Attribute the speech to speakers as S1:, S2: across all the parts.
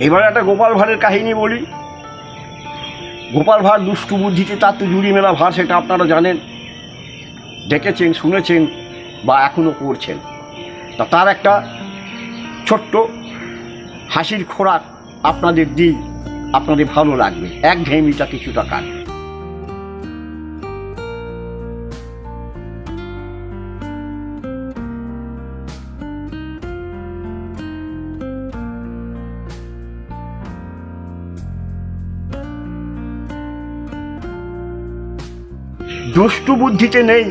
S1: এবার একটা গোপাল ভাঁড়ের কাহিনী বলি। গোপাল ভাঁড় দুষ্টু বুদ্ধিতে তার তো জুড়ি মেলা ভাঁড়, সেটা আপনারা জানেন। দেখেছেন, শুনেছেন বা এখনও করছেন। তা তার একটা ছোট্ট হাসির খোরাক আপনাদের দিই। আপনাদের ভালো লাগবে। এক ঘেমিটা কিছুটা কাটবে। দুষ্টু বুদ্ধিতে নেই।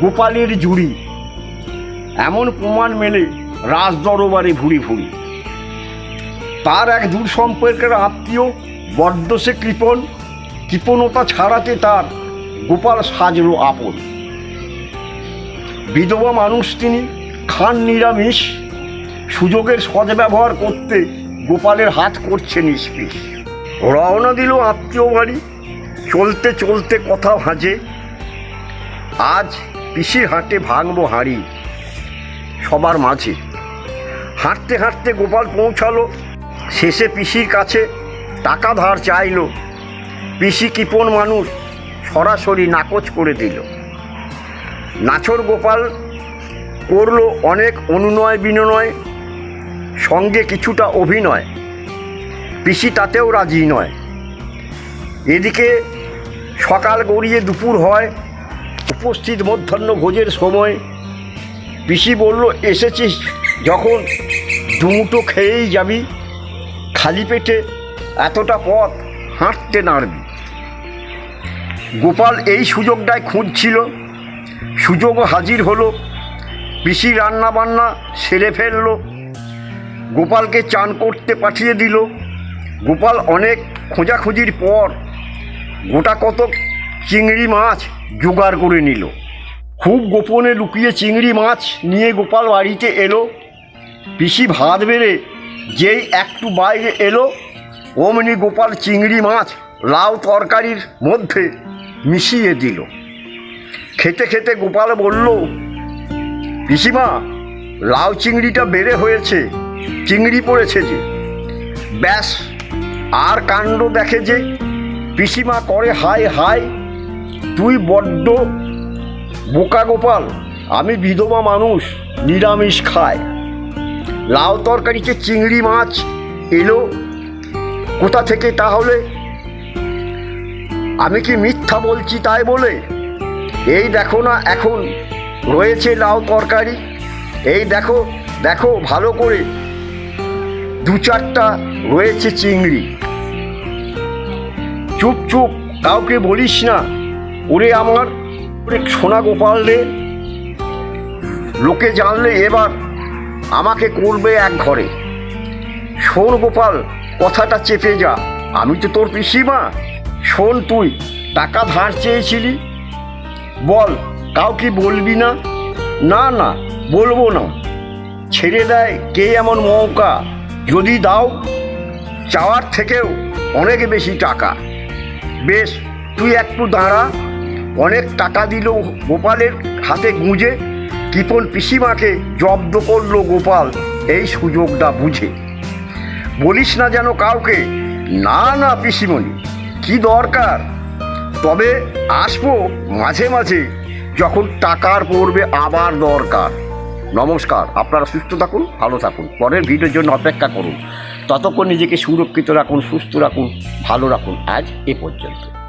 S1: গোপালের জুড়ি। এমন প্রমাণ মেলে রাজ দরবারে ভুড়ি ভুড়ি। তার এক দূর সম্পর্কের আত্মীয় বড্ড সে কৃপণ। কৃপণতা ছাড়াতে তার গোপাল সাজলো আপন। বিধবা মানুষ তিনি, খান নিরামিষ। সুযোগের সদ্ব্যবহার করতে গোপালের হাত করছে নিষ্পিস রওনা দিল আত্মীয় বাড়ি। চলতে চলতে কথা ভাঁজে আজ পিসির হাটে ভাঙবো হাঁড়ি সবার মাঝে। হাঁটতে হাঁটতে গোপাল পৌঁছালো, শেষে পিসির কাছে টাকা ধার চাইলো। পিসি কিপন মানুষ সরাসরি নাকচ করে দিল। নাছর গোপাল করল অনেক অনুনয় বিনয়, সঙ্গে কিছুটা অভিনয়। পিসি তাতেও রাজি নয়। এদিকে সকাল গড়িয়ে দুপুর হয়, উপস্থিত মধ্যাহ্ন ভোজের সময়। পিসি বলল, এসেছিস যখন দুমুটো খেয়েই যাবি। খালি পেটে এতটা পথ, হাঁটতে নাড়বি। গোপাল এই সুযোগটায় খুঁজছিল। সুযোগও হাজির হলো, পিসি রান্না বান্না সেরে ফেলল। গোপালকে চান করতে পাঠিয়ে দিল। গোপাল অনেক খোঁজাখুঁজির পর গোটা কত চিংড়ি মাছ জোগাড় করে নিল। খুব গোপনে লুকিয়ে চিংড়ি মাছ নিয়ে গোপাল বাড়িতে এলো। পিসি ভাত বেড়ে যেই একটু বাইরে এলো, অমনি গোপাল চিংড়ি মাছ লাউ তরকারির মধ্যে মিশিয়ে দিল। খেতে খেতে গোপাল বলল, পিসিমা, লাউ চিংড়িটা বেড়ে হয়েছে, চিংড়ি পড়েছে যে। ব্যাস, আর কাণ্ড দেখে যে পিসিমা করে হাই হাই তুই বড্ড বোকা গোপাল। আমি বিধবা মানুষ, নিরামিষ খায়। লাউ তরকারিতে চিংড়ি মাছ এলো, কোথা থেকে তাহলে? আমি কি মিথ্যা বলছি তাই বলে? এই দেখো না, এখন রয়েছে লাউ তরকারি। এই দেখো দেখো, ভালো করে। দু চারটা রয়েছে চিংড়ি। চুপ চুপ, কাউকে বলিস না। ওরে আমার, ওরে সোনা গোপাল রে। লোকে জানলে এবার আমাকে করবে এক ঘরে। শোন গোপাল, কথাটা চেপে যা। আমি তো তোর পিসিমা। শোন তুই, টাকা ধার চেয়েছিলি? বল, কাউকে বলবি না? না না, বলব না। ছেড়ে দেয় কে এমন মৌকা? যদি দাও, চাওয়ার থেকেও অনেক বেশি টাকা। বেশ, তুই একটু দাঁড়া। অনেক টাকা দিল গোপালের হাতে গুঁজে। কিপন পিসিমাকে জব্দ করল গোপাল এই সুযোগটা বুঝে। বলিস না যেন কাউকে। না না, পিসিমণি, কি দরকার? তবে আসব মাঝে মাঝে, যখন টাকার পড়বে আবার দরকার। নমস্কার, আপনারা সুস্থ থাকুন, ভালো থাকুন। পরের ভিডিওর জন্য অপেক্ষা করুন। ততক্ষণ নিজেকে সুরক্ষিত রাখুন সুস্থ রাখুন ভালো রাখুন আজ এ পর্যন্ত।